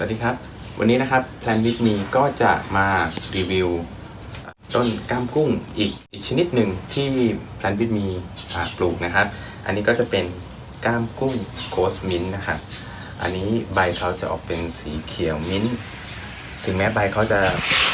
สวัสดีครับ วันนี้นะครับแพลนวิดมีก็จะมารีวิว ต้นกล้ามกุ้งอีกอีกชนิดหนึ่งที่แพลนวิดมีอ่าปลูกนะครับ อันนี้ก็จะเป็นกล้ามกุ้งโคสมินท์นะครับ อันนี้ใบเขาจะออกเป็นสีเขียวมิ้นท์ถึงแม้ใบเขาจะ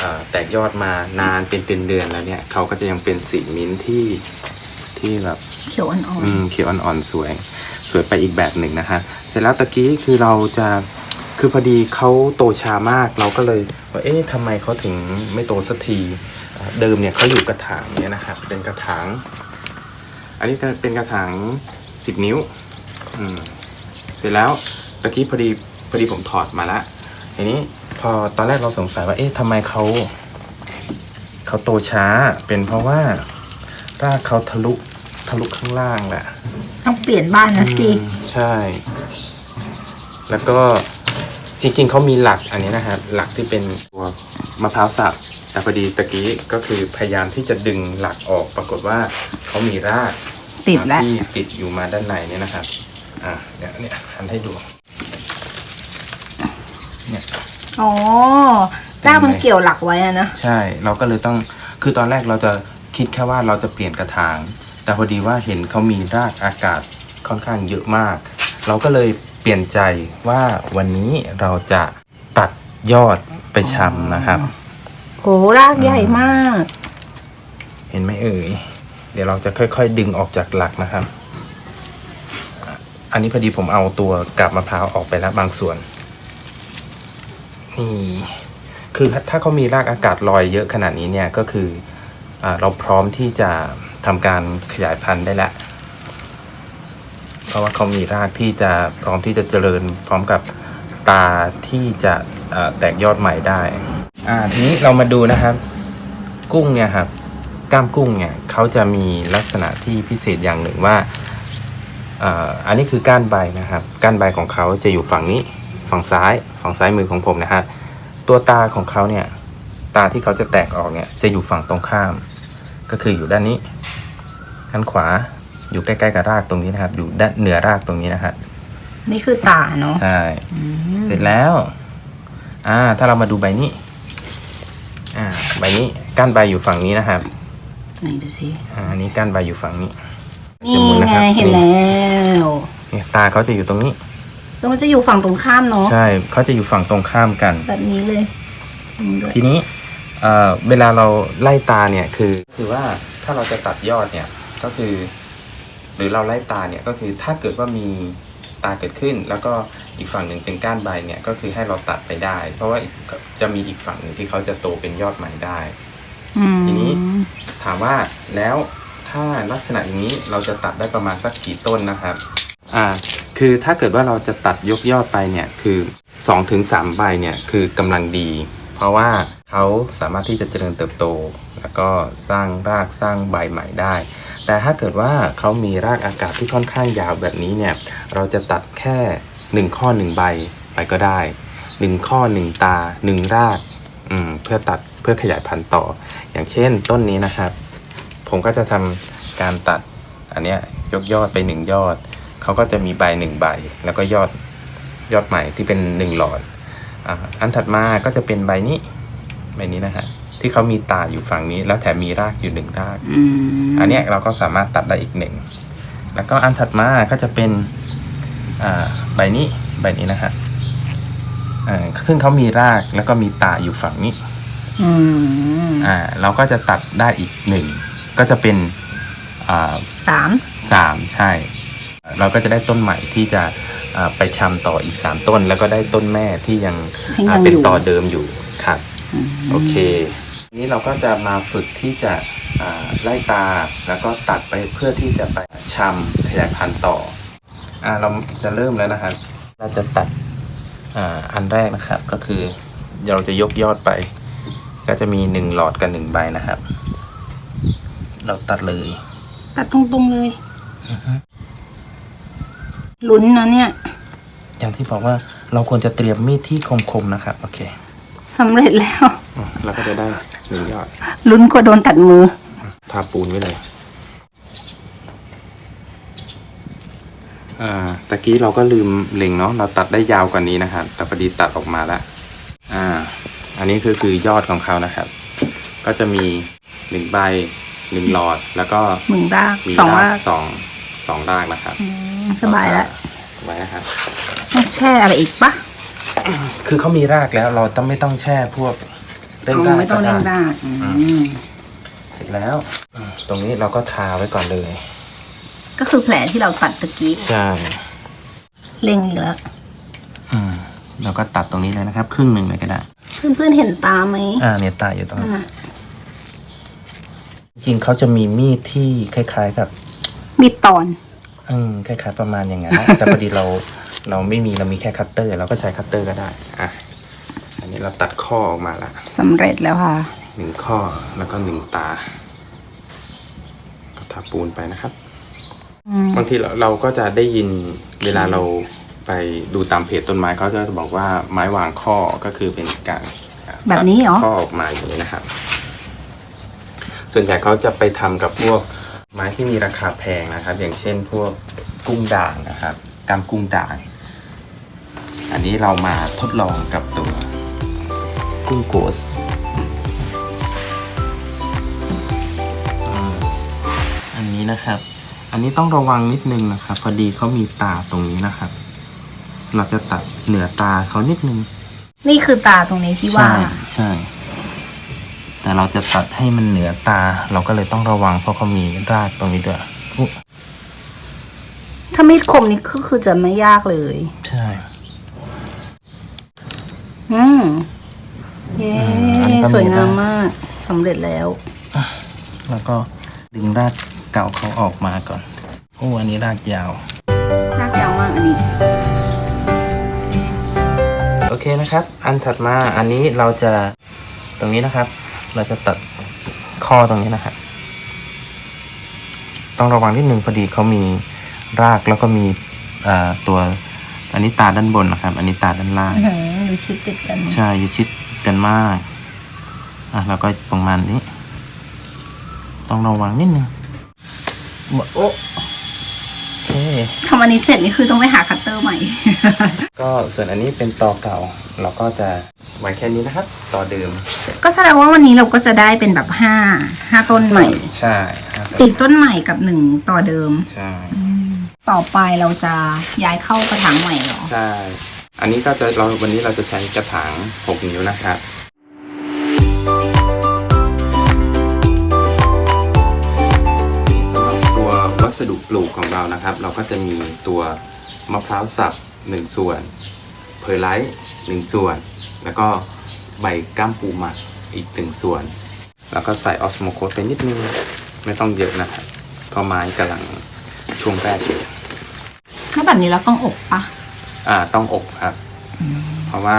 อ่าแตกยอดมานานเป็นเดือนๆแล้วเนี่ยเขาก็จะยังเป็นสีมิ้นท์ที่ที่แบบเขียวอ่อนอืมเขียวอ่อนๆสวย สวยไปอีกแบบหนึ่งนะฮะเสร็จแล้วตะกี้คือเราจะ คือพอดีเขาโตช้ามากเราก็เลยว่าเอ๊ะทำไมเขาถึงไม่โตสักทีอ่าเดิมเนี่ยเขาอยู่กระถางเนี่ยนะครับเป็นกระถาง อันนี้ก็เป็นกระถางสิบนิ้วอืมเสร็จแล้วตะกี้พอดีพอดีผมถอดมาละทีนี้พอตอนแรกเราสงสัยว่าเอ๊ะทำไมเขาเขาโตช้าเป็นเพราะว่ารากเขาทะลุทะลุข้างล่างแหละๆต้องเปลี่ยนบ้านนะสิอืมใช่ แล้วก็ จริงๆเขามีหลักอันนี้นะครับหลักที่เป็นตัวมะพร้าวสับแต่พอดีตะกี้ก็คือพยายามที่จะดึงหลักออกปรากฏว่าเขามีรากติดแล้วที่ติดอยู่มาด้านในเนี่ยนะครับอะเนี่ยเนี่ยทันให้ดูเนี่ยอ๋อรากมันเกี่ยวหลักไว้อะนะใช่เราก็เลยต้องคือตอนแรกเราจะคิดแค่ว่าเราจะเปลี่ยนกระถาง แต่พอดีว่าเห็นเขามีรากอากาศค่อนข้างเยอะมาก เราก็เลยเปลี่ยนใจว่าวันนี้เราจะตัดยอดไปชำนะครับโหรากใหญ่มาก เห็นไหมเอ่ย เดี๋ยวเราจะค่อยๆ ดึงออกจากหลักนะครับอะอันนี้พอดีผมเอาตัวกับมะพร้าวออกไปแล้วบางส่วน นี่ คือถ้าเขามีรากอากาศลอยเยอะขนาดนี้เนี่ยก็คืออาเราพร้อมที่จะทำการขยายพันธุ์ได้แล้ว เพราะว่าเขามีรากที่จะพร้อมที่จะเจริญพร้อมกับตาที่จะแตกยอดใหม่ได้ อ่าทีนี้เรามาดูนะครับ กุ้งเนี่ยครับกล้ามกุ้งเนี่ยเขาจะมีลักษณะที่พิเศษอย่างหนึ่งว่าอันนี้คือก้านใบนะครับ ก้านใบของเขาจะอยู่ฝั่งนี้ฝั่งซ้ายฝั่งซ้ายมือของผมนะครับตัวตาของเขาเนี่ยตาที่เขาจะแตกออกเนี่ยจะอยู่ฝั่งตรงข้าม ก็คืออยู่ด้านนี้ด้านขวา อยู่ใกล้ๆกับรากตรงนี้นะครับ อยู่ด้านเหนือรากตรงนี้นะครับนี่คือตาเนาะใช่อืมเสร็จแล้ว อ่า ถ้าเรามาดูใบนี้ อ่า ใบนี้ก้านใบอยู่ฝั่งนี้นะครับไหนดูสิอ่าอันนี้ก้านใบอยู่ฝั่งนี้นี่จะหมุนนะไงครับเห็นแล้วเนี่ยตาเขาจะอยู่ตรงนี้แล้วมันจะอยู่ฝั่งตรงข้ามเนาะใช่เขาจะอยู่ฝั่งตรงข้ามกัน แบบนี้เลยจริงด้วยทีนี้เอ่อเวลาเราไล่ตาเนี่ยคือ คือว่าถ้าเราจะตัดยอดเนี่ย ก็คือ หรือเราไล่ตาเนี่ยก็คือถ้าเกิดว่ามีตาเกิดขึ้น แล้วก็อีกฝั่งหนึ่งเป็นก้านใบเนี่ยก็คือให้เราตัดไปได้ เพราะว่าจะมีอีกฝั่งหนึ่งที่เขาจะโตเป็นยอดใหม่ได้ทีนี้ถามว่าแล้วถ้าลักษณะอย่างนี้เราจะตัดได้ประมาณสักกี่ต้นนะครับ อ่า คือถ้าเกิดว่าเราจะตัดยกยอดไปเนี่ยคือ2-3ถึงใบเนี่ยคือกำลังดี เพราะว่าเขาสามารถที่จะเจริญเติบโต แล้วก็สร้างรากสร้างใบใหม่ได้ แต่ถ้าเกิดว่าเขามีรากอากาศที่ค่อนข้างยาวแบบนี้เนี่ย เราจะตัดแค่หนึ่งข้อหนึ่งใบไปก็ได้หนึ่งข้อหนึ่งตาหนึ่งรากเพื่อตัดเพื่อขยายพันธุ์ต่อ อย่างเช่นต้นนี้นะครับ ผมก็จะทำการตัดอันเนี้ยยกยอดไปหนึ่งยอด เขาก็จะมีใบหนึ่งใบ แล้วก็ยอดยอดใหม่ที่เป็นหนึ่งหลอดอ,อันถัดมาก็จะเป็นใบนี้ใบนี้นะฮะ ที่เขามีตาอยู่ฝั่งนี้ แล้วแถมมีรากอยู่หนึ่งรากอืมอันเนี้ยเราก็สามารถตัดได้อีกหนึ่งแล้วก็อันถัดมาก็จะเป็นอ่าใบนี้ใบนี้นะฮะอ่าซึ่งเขามีรากแล้วก็มีตาอยู่ฝั่งนี้อืมอ่าเราก็จะตัดได้อีกหนึ่งก็จะเป็นอ่าสามสามใช่ เราก็จะได้ต้นใหม่ที่จะอ่าไปชำต่ออีกสามต้น แล้วก็ได้ต้นแม่ที่ยังที่อ่ายังเป็นอยู่ต่อเดิมอยู่ครับอืมโอเคที นี้เราก็จะมาฝึกที่จะอ่าไล่ตาแล้วก็ตัดไปเพื่อที่จะไปชำขยายพันธุ์ต่ออ่าเราจะเริ่มแล้วนะครับ เราจะตัดอ่าอันแรกนะครับก็คือเราจะยกยอดไป ก็จะมีหนึ่งหลอดกับหนึ่งใบนะครับ เราตัดเลย ตัดตรงๆเลยลุ้นนะเนี่ย อย่างที่บอกว่าเราควรจะเตรียมมีดที่คมๆนะครับ โอเคสำเร็จแล้วอืม เราก็จะได้หนึ่งยอด ลุ้นกว่าโดนตัดมือ ทาปูนไว้เลย อ่า ตะกี้เราก็ลืมเล็งเนาะ เราตัดได้ยาวกว่านี้นะครับ แต่พอดีตัดออกมาแล้ว อ่า อันนี้คือคือยอดของเขานะครับ ก็จะมีหนึ่งใบหนึ่งหลอด แล้วก็หมึงรากมีสองรารากกสองสองรากนะครับ อืมสบายแล้วไว้นะครับ ต้องแช่อะไรอีกปะ คือเขามีรากแล้วเราต้องไม่ต้องแช่พวก เร่งอ๋ราอกไม่ต้องก็เร่งได้รากอืมเสร็จแล้วอืมตรงนี้เราก็ทาไว้ก่อนเลย ก็คือแผลที่เราตัดตะกี้ใช่ เล็งอีกแล้วอืมเราก็ตัดตรงนี้เลยนะครับ ครึ่งหนึ่งเลยก็ได้ เพื่อนๆเห็นตาไหมอ่าเนี่ยตาอยู่ตรงนั่นั้นนน่ะจริงๆเขาจะมีมีดที่คล้ายๆกับมีดตอน อืมคล้ายๆประมาณอย่างนั้นนะแต่พอดีเราเราไม่มีเรามีแค่คัตเตอร์ เราก็ใช้คัตเตอร์ก็ได้ อะ อันนี้เราตัดข้อออกมาละสำเร็จแล้วค่ะ หนึ่งข้อแล้วก็หนึ่งตา ก็ทาปูนไปนะครับอืมบางทีเราเราก็จะได้ยินเวลาเราไปดูตามเพจต้นไม้เขาจะบอกว่าไม้วางข้อก็คือเป็นการอ่าแบบนี้เหรอ ตัดข้อออกมาอย่างนี้นะครับ ส่วนใหญ่เขาจะไปทำกับพวกไม้ที่มีราคาแพงนะครับ อย่างเช่นพวกกุ้งด่างนะครับกามกุ้งด่าง อันนี้เรามาทดลองกับตัว กุ้งโกสอืมอันนี้นะครับ อันนี้ต้องระวังนิดนึงนะครับ พอดีเขามีตาตรงนี้นะครับ เราจะตัดเหนือตาเขานิดนึง นี่คือตาตรงนี้ที่ว่าใช่ใช่ แต่เราจะตัดให้มันเหนือตา เราก็เลยต้องระวังเพราะเขามีรากตรงนี้ด้วยอุ๊ยถ้ามีดคมนี่ก็คือจะไม่ยากเลย ใช่ อืมเย้อืมอันนี้ก็มีสวยงามรากมากสำเร็จแล้ว แล้วก็ดึงรากเก่าเขาออกมาก่อนโอ้อันนี้รากยาว รากยาวมากอันนี้ โอเคนะครับ อันถัดมาอันนี้เราจะตรงนี้นะครับ เราจะตัดข้อตรงนี้นะครับต้องระวังนิดนึงพอดีเขามีรากแล้วก็มีอ่าตัวอันนี้ตาด้านบนนะครับ อันนี้ตาด้านล่างอื้อหือดูชิดติดกัน ใช่อยู่ชิด กันมาก อะแล้วก็ประมาณนี้ ต้องระวังนิดนึงโอ้โอเคทำอันนี้เสร็จนี่คือต้องไปหาคัตเตอร์ใหม่ ก็ส่วนอันนี้เป็นตอเก่า เราก็จะไว้แค่นี้นะครับตอเดิม ก็แสดงว่าวันนี้เราก็จะได้เป็นแบบห้าห้าต้นใหม่ใช่ครับสี่ต้นใหม่กับหนึ่งต่อเดิม ใช่ ต่อไปเราจะย้ายเข้ากระถางใหม่เหรอ ใช่ อันนี้ก็จะเราวันนี้เราจะใช้กระถาง 6 นิ้วนะครับสำหรับตัววัสดุปลูกของเรานะครับ เราก็จะมีตัวมะพร้าวสับหนึ่งส่วน เพอร์ไลท์หนึ่งส่วน แล้วก็ใบก้ามปูหมักอีกหนึ่งส่วน แล้วก็ใส่ออสโมโคสไปนิดนึง ไม่ต้องเยอะนะครับเพราะไม้กำลังช่วงแรกอยู่ถ้าแบบนี้เราต้องอบปะ ต้องอบครับ เพราะว่า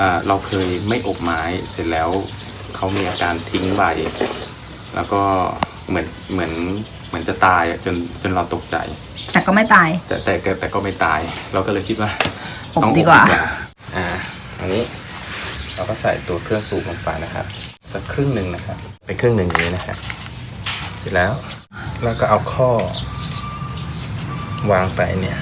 อ่าเราเคยไม่อบไม้เสร็จแล้วเขามีอาการทิ้งใบแล้วก็เหมือนเหมือนเหมือนจะตายอะจนจนเราตกใจ แต่ก็ไม่ตาย แต่แต่แต่แต่ก็ไม่ตาย เราก็เลยคิดว่าอบต้องดีกว่าอ่าอันนี้เราก็ใส่ตัวเครื่องปรุงลงไปนะครับ สักครึ่งหนึ่งนะครับ เป็นครึ่งหนึ่งอย่างนี้นะครับเสร็จแล้วเราก็เอาข้อ วางไปเนี่ย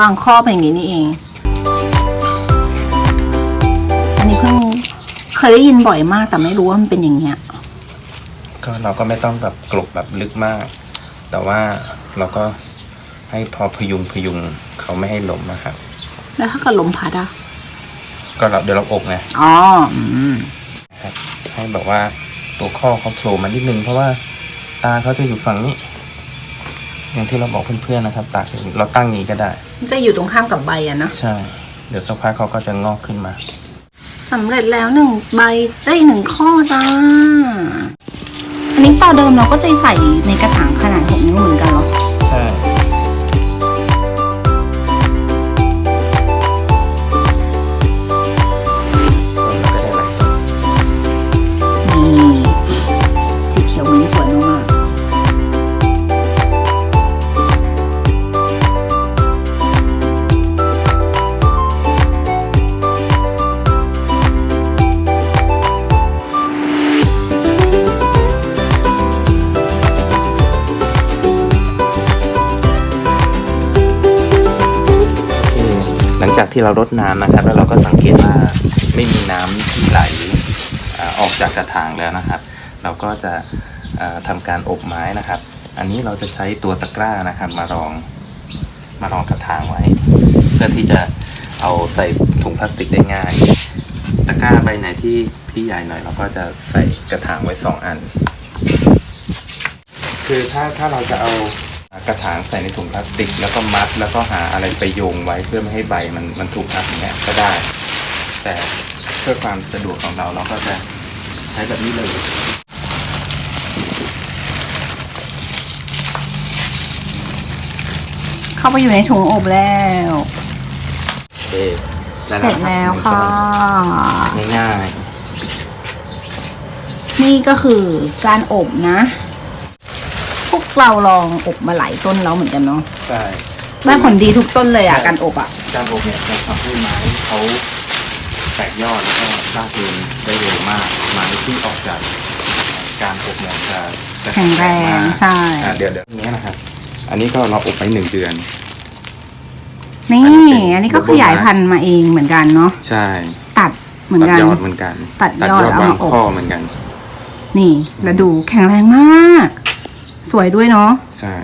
วางข้อเป็นอย่างนี้นี่เอง อันนี้เพิ่งเคยได้ยินบ่อยมากแต่ไม่รู้ว่ามันเป็นอย่างเงี้ย ก็เราก็ไม่ต้องแบบกลบแบบลึกมาก แต่ว่าเราก็ให้พอพยุงพยุงเขาไม่ให้ล้มนะครับ แล้วถ้าเกิดลมพัดอะ ก็เราเดี๋ยวเราอบไงอ๋ออืมครับให้แบบว่าตัวข้อเขาโผล่มานิดนึงเพราะว่าตาเขาจะอยู่ฝั่งนี้ อย่างที่เราบอกเพื่อนๆนะครับตาเราตั้งอย่างนี้ก็ได้ มันจะอยู่ตรงข้ามกับใบอะนะใช่ เดี๋ยวสักพักเขาก็จะงอกขึ้นมาสำเร็จแล้วหนึ่งใบได้หนึ่งข้อจ้า อันนี้ต่อเดิมเราก็จะใส่ในกระถางขนาดหกนิ้วเหมือนกันเหรอ ที่เรารดน้ำนะครับ แล้วเราก็สังเกตว่าไม่มีน้ำที่ไหลออกจากกระถางแล้วนะครับ เราก็จะทำาการอบไม้นะครับ อันนี้เราจะใช้ตัวตะกร้านะครับ มารองมารองกระถางไว้ เพื่อที่จะเอาใส่ถุงพลาสติกได้ง่าย ตะกร้าใบไหนที่ที่ใหญ่หน่อยเราก็จะใส่กระถางไว้สองอัน คือถ้าถ้าเราจะเอา กระถางใส่ในถุงพลาสติก แล้วก็มัดแล้วก็หาอะไรไปโยงไว้เพื่อไม่ให้ใบมันมันถูกอับอย่างเงี้ยก็ได้ แต่เพื่อความสะดวกของเราเราก็จะใช้แบบนี้เลยเข้าไปอยู่ในถุงอบแล้วโอเคได้เสร็จแล้วค่ะ ง่ายนี่ก็คือการอบนะพวก เราลองอบมาหลายต้นแล้วเหมือนกันเนาะๆใช่ได้ผลดีทุกต้นเลยอะการอบอะการอบเนี่ยจะทำให้ไม้เขาแตกยอดแล้วก็รากเริงได้เร็วมากไม้ที่ออกจากการอบเนี่ยจะจะแข็งแรงมากใช่อะเดี๋ยวเดี๋ยวนี้นะครับ อันนี้ก็เราอบไปหนึ่งเดือน นี่ อันนี้เป็นอันนี้ก็ขยายพันธุ์มาเองเหมือนกันเนาะใช่ ตัดเหมือนตัดกันยอดเหมือนกัน ตัดยอดเอาวางมาอบข้อเหมือนกัน นี่แล้วดูแข็งแรงมาก สวยด้วยเนาะใช่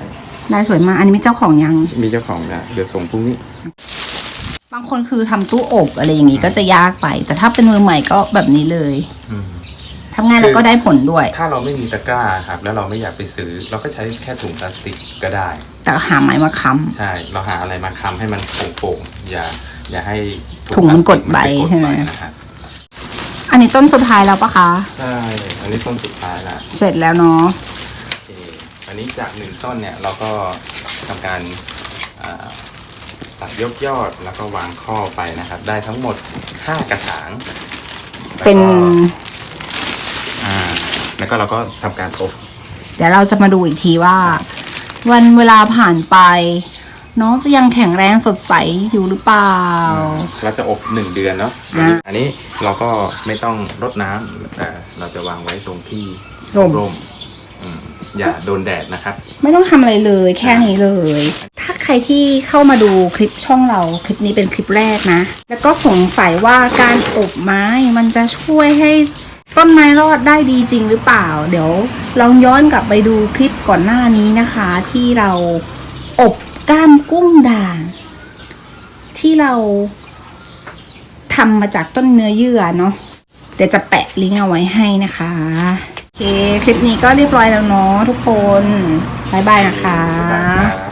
ได้สวยมาก อันนี้มีเจ้าของยัง มีเจ้าของแล้วเดี๋ยวส่งพรุ่งนี้ บางคนคือทำตู้อบอะไรอย่างงี้ก็จะยากไป แต่ถ้าเป็นมือใหม่ก็แบบนี้เลยอืมทำง่ายแล้วก็ได้ผลด้วย ถ้าเราไม่มีตะกร้าครับ แล้วเราไม่อยากไปซื้อ เราก็ใช้แค่ถุงพลาสติกก็ได้ แต่หาไม้มาค้ ใช่ เราหาอะไรมาค้ำให้มันโป่งๆอย่า อย่าให้ถุงมันกดใบพลาสติใช่ไหมนปนะครับำอันนี้ต้นสุดท้ายแล้วปะคะ ใช่ อันนี้ต้นสุดท้ายละ เสร็จแล้วเนาะโอเคอั นนี้จากหนึ่งต้นเนี่ยเราก็ทำการอ่าตัดยกยอดแล้วก็วางข้อไปนะครับ ได้ทั้งหมดห้ากระถางแล้วก็เป็นอ่าแล้วก็เราก็ทำการอบเดี๋ยวเราจะมาดูอีกทีว่า วันเวลาผ่านไป น้องจะยังแข็งแรงสดใสอยู่หรือเปล่า เราจะอบหนึ่งเดือนเนาะอ่าอันนี้เราก็ไม่ต้องรดน้ำแต่เราจะวางไว้ตรงที่ร่มร่ม อย่าโดนแดดนะครับ ไม่ต้องทำอะไรเลยแค่นี้เลย ถ้าใครที่เข้ามาดูคลิปช่องเราคลิปนี้เป็นคลิปแรกนะ แล้วก็สงสัยว่าการอบไม้มันจะช่วยให้ต้นไม้รอดได้ดีจริงหรือเปล่า เดี๋ยวลองย้อนกลับไปดูคลิปก่อนหน้านี้นะคะ ที่เราอบก้ามกุ้งด่าง ที่เราทำมาจากต้นเนื้อเยื่อเนาะเดี๋ยวจะแปะลิงก์เอาไว้ให้นะคะ ค คลิปนี้ก็เรียบร้อยแล้วเนาะทุกคนบายบายนะคะ